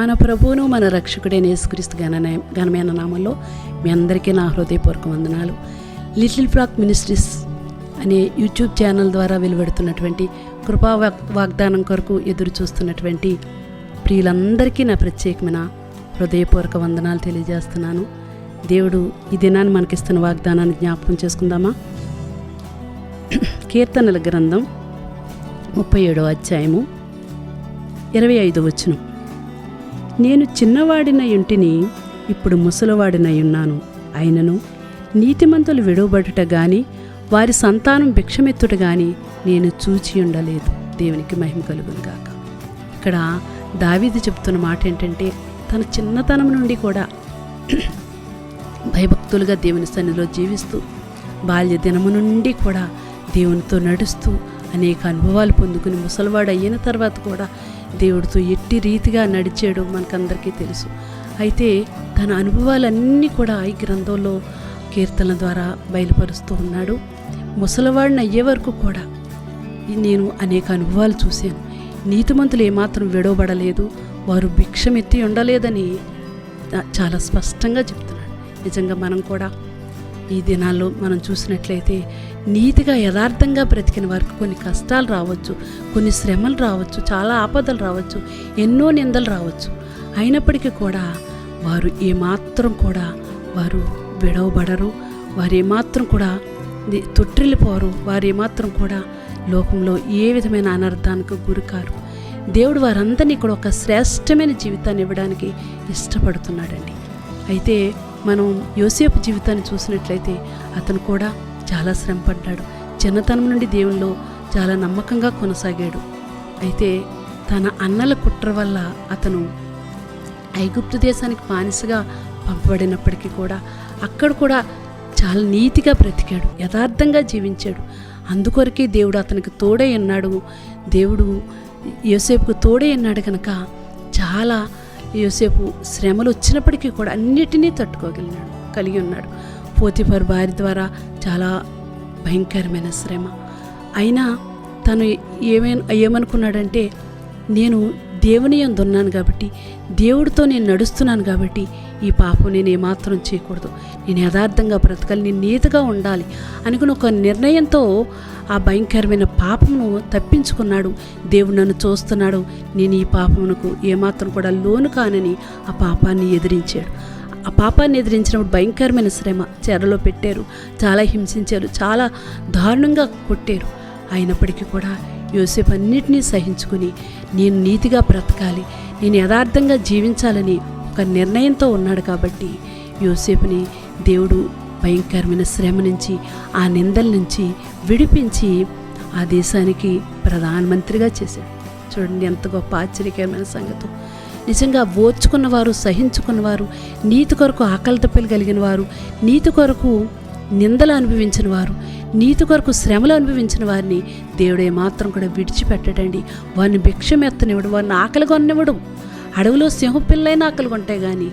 మన ప్రభువును మన రక్షకుడైన యేసుక్రీస్తు ఘన ఘనమైన నామంలో మీ అందరికీ నా హృదయపూర్వక వందనాలు. లిటిల్ ఫ్లాక్ మినిస్ట్రీస్ అనే యూట్యూబ్ ఛానల్ ద్వారా వెలువడుతున్నటువంటి కృపా వాగ్ వాగ్దానం కొరకు ఎదురు చూస్తున్నటువంటి ప్రియులందరికీ నా ప్రత్యేకమైన హృదయపూర్వక వందనాలు తెలియజేస్తున్నాను. దేవుడు ఈ దినాన్ని మనకిస్తున్న వాగ్దానాన్ని జ్ఞాపకం చేసుకుందామా? కీర్తనల గ్రంథం ముప్పై ఏడో అధ్యాయము ఇరవై ఐదు వచనం. నేను చిన్నవాడిన ఇంటిని ఇప్పుడు ముసలివాడినయున్నాను. అయినను నీతిమంతులు విడవబడుట గాని వారి సంతానం భిక్షమెత్తుట గాని నేను చూచి ఉండలేదు దేవునికి మహిమ కలుగును గాక. ఇక్కడ దావీది చెప్తున్న మాట ఏంటంటే తన చిన్నతనం నుండి కూడా భయభక్తులుగా దేవుని సన్నిధిలో జీవిస్తూ బాల్య దినము నుండి కూడా దేవునితో నడుస్తూ అనేక అనుభవాలు పొందుకుని ముసలివాడు అయిన తర్వాత కూడా దేవుడితో ఎట్టి రీతిగా నడిచాడు మనకందరికీ తెలుసు. అయితే తన అనుభవాలన్నీ కూడా ఈ గ్రంథంలో కీర్తనల ద్వారా బయలుపరుస్తూ ఉన్నాడు. ముసలివాడిని అయ్యే వరకు కూడా నేను అనేక అనుభవాలు చూశాను. నీతిమంతులు ఏమాత్రం విడవబడలేదు. వారు భిక్షమెత్తి ఉండలేదని చాలా స్పష్టంగా చెప్తున్నాడు. నిజంగా మనం కూడా ఈ దినాల్లో మనం చూసినట్లయితే నీతిగా యథార్థంగా బ్రతికిన వారికి కొన్ని కష్టాలు రావచ్చు కొన్ని శ్రమలు రావచ్చు చాలా ఆపదలు రావచ్చు ఎన్నో నిందలు రావచ్చు. అయినప్పటికీ కూడా వారు ఏమాత్రం కూడా వారు విడవబడరు వారు ఏమాత్రం కూడా తొట్టిల్లిపోరు వారు ఏమాత్రం కూడా లోకంలో ఏ విధమైన అనర్థానికి గురికారు. దేవుడు వారందరినీ ఇక్కడ ఒక శ్రేష్టమైన జీవితాన్ని ఇవ్వడానికి ఇష్టపడుతున్నాడండి. అయితే మనం యోసేపు జీవితాన్ని చూసినట్లయితే అతను కూడా చాలా శ్రమపడ్డాడు. చిన్నతనం నుండి దేవునిలో చాలా నమ్మకంగా కొనసాగాడు. అయితే తన అన్నల కుట్ర వల్ల అతను ఐగుప్తు దేశానికి బానిసగా పంపబడినప్పటికీ కూడా అక్కడ కూడా చాలా నీతిగా బ్రతికాడు. యథార్థంగా జీవించాడు. అందుకొరకే దేవుడు అతనికి తోడే ఉన్నాడు. దేవుడు యోసేపుకు తోడే ఉన్నాడు కనుక చాలా యోసేపు శ్రమలు వచ్చినప్పటికీ కూడా అన్నిటినీ తట్టుకోగలిగినాడు కలిగి ఉన్నాడు. పోతిఫర్ భార్య ద్వారా చాలా భయంకరమైన శ్రమ. అయినా తను ఏమైనా ఏమనుకున్నాడంటే నేను దేవుని యందు ఉన్నాను కాబట్టి దేవుడితో నేను నడుస్తున్నాను కాబట్టి ఈ పాపం నేను ఏమాత్రం చేయకూడదు. నేను యథార్థంగా బ్రతకాలి నేను నీతిగా ఉండాలి అనుకుని ఒక నిర్ణయంతో ఆ భయంకరమైన పాపమును తప్పించుకున్నాడు. దేవుడు నన్ను చూస్తున్నాడు. నేను ఈ పాపమునకు ఏమాత్రం కూడా లోను కానని ఆ పాపాన్ని ఎదిరించాడు. ఆ పాపాన్ని ఎదిరించినప్పుడు భయంకరమైన శ్రమ చెరలో పెట్టారు. చాలా హింసించారు. చాలా దారుణంగా కొట్టారు. అయినప్పటికీ కూడా యోసేపు అన్నిటినీ సహించుకుని నేను నీతిగా బ్రతకాలి. నేను యథార్థంగా జీవించాలని ఒక నిర్ణయంతో ఉన్నాడు కాబట్టి యోసేపుని దేవుడు భయంకరమైన శ్రమ నుంచి ఆ నిందల నుంచి విడిపించి ఆ దేశానికి ప్రధానమంత్రిగా చేశాడు. చూడండి ఎంత గొప్ప ఆశ్చర్యకరమైన సంగతి. నిజంగా ఓర్చుకున్నవారు సహించుకున్నవారు నీతి కొరకు ఆకలి దప్పులు కలిగిన వారు నీతి కొరకు నిందలు అనుభవించిన వారు నీతి కొరకు శ్రమలు అనుభవించిన వారిని దేవుడే మాత్రం కూడా విడిచిపెట్టడండి. వారిని భిక్షమెత్తనివ్వడు వారిని ఆకలి కొనివ్వడు. అడవిలో సింహపిల్లైన ఆకలి కొంటాయి కానీ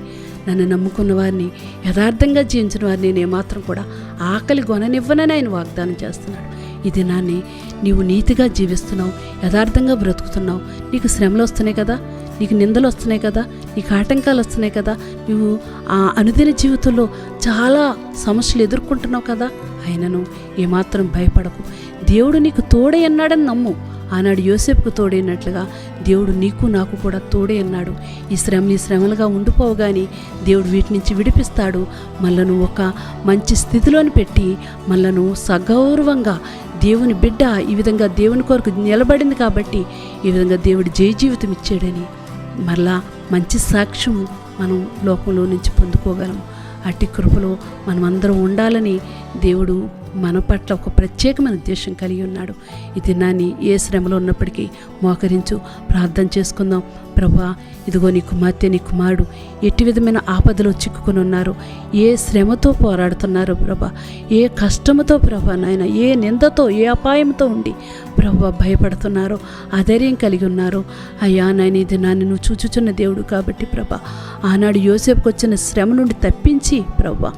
నన్ను నమ్ముకున్న వారిని యథార్థంగా జీవించిన వారిని నేను ఏమాత్రం కూడా ఆకలి కొననివ్వనని ఆయన వాగ్దానం చేస్తున్నాడు. ఈ దినాన్ని నీవు నీతిగా జీవిస్తున్నావు యథార్థంగా బ్రతుకుతున్నావు. నీకు శ్రమలు వస్తున్నాయి కదా నీకు నిందలు వస్తున్నాయి కదా నీకు ఆటంకాలు వస్తున్నాయి కదా నువ్వు ఆ అనుదిన జీవితంలో చాలా సమస్యలు ఎదుర్కొంటున్నావు కదా. అయినను ఏమాత్రం భయపడకు. దేవుడు నీకు తోడే అన్నాడని నమ్ము. ఆనాడు యోసేపుకు తోడైనట్లుగా దేవుడు నీకు నాకు కూడా తోడే అన్నాడు. ఈ శ్రమని శ్రమలుగా ఉండిపోవు కానీ దేవుడు వీటి నుంచి విడిపిస్తాడు. మళ్ళను ఒక మంచి స్థితిలోని పెట్టి మళ్ళను సగౌరవంగా దేవుని బిడ్డ ఈ విధంగా దేవుని కొరకు నిలబడింది కాబట్టి ఈ విధంగా దేవుడు జయ జీవితం ఇచ్చాడని మరలా మంచి సాక్ష్యం మనం లోకంలో నుంచి పొందుకోగలం. అట్టి కృపలో మనమందరం ఉండాలని దేవుడు మన పట్ల ఒక ప్రత్యేకమైన ఉద్దేశం కలిగి ఉన్నాడు. ఈ దినాన్ని ఏ శ్రమలో ఉన్నప్పటికీ మోకరించు ప్రార్థన చేసుకుందాం. ప్రభా ఇదిగో నీ కుమార్తె నీ కుమారుడు ఎట్టి విధమైన ఆపదలో చిక్కుకుని ఉన్నారు. ఏ శ్రమతో పోరాడుతున్నారు ప్రభా ఏ కష్టముతో ప్రభా నాయన ఏ నిందతో ఏ అపాయంతో ఉండి ప్రభా భయపడుతున్నారో అధైర్యం కలిగి ఉన్నారు. అయ్యా నాయన ఈ దినాన్ని నువ్వు చూచుచున్న దేవుడు కాబట్టి ప్రభా ఆనాడు యోసేపుకు వచ్చిన శ్రమ నుండి తప్పించి ప్రభా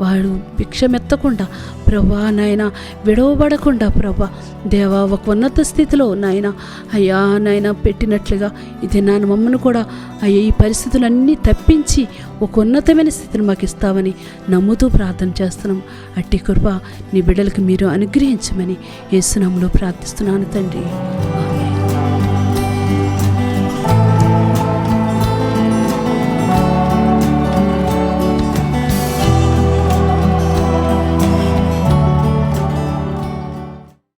వాడు భిక్షమెత్తకుండా ప్రభా నాయన విడవబడకుండా ప్రభా దేవా ఒక ఉన్నత స్థితిలో నాయన అయ్యా నాయన పెట్టినట్లుగా ఇది నా మమ్మను కూడా అయ్యా ఈ పరిస్థితులన్నీ తప్పించి ఒక ఉన్నతమైన స్థితిని మాకు ఇస్తామని నమ్ముతూ ప్రార్థన చేస్తున్నాం. అట్టి కృప నీ బిడ్డలకు మీరు అనుగ్రహించమని యేసునాములో ప్రార్థిస్తున్నాను తండ్రి.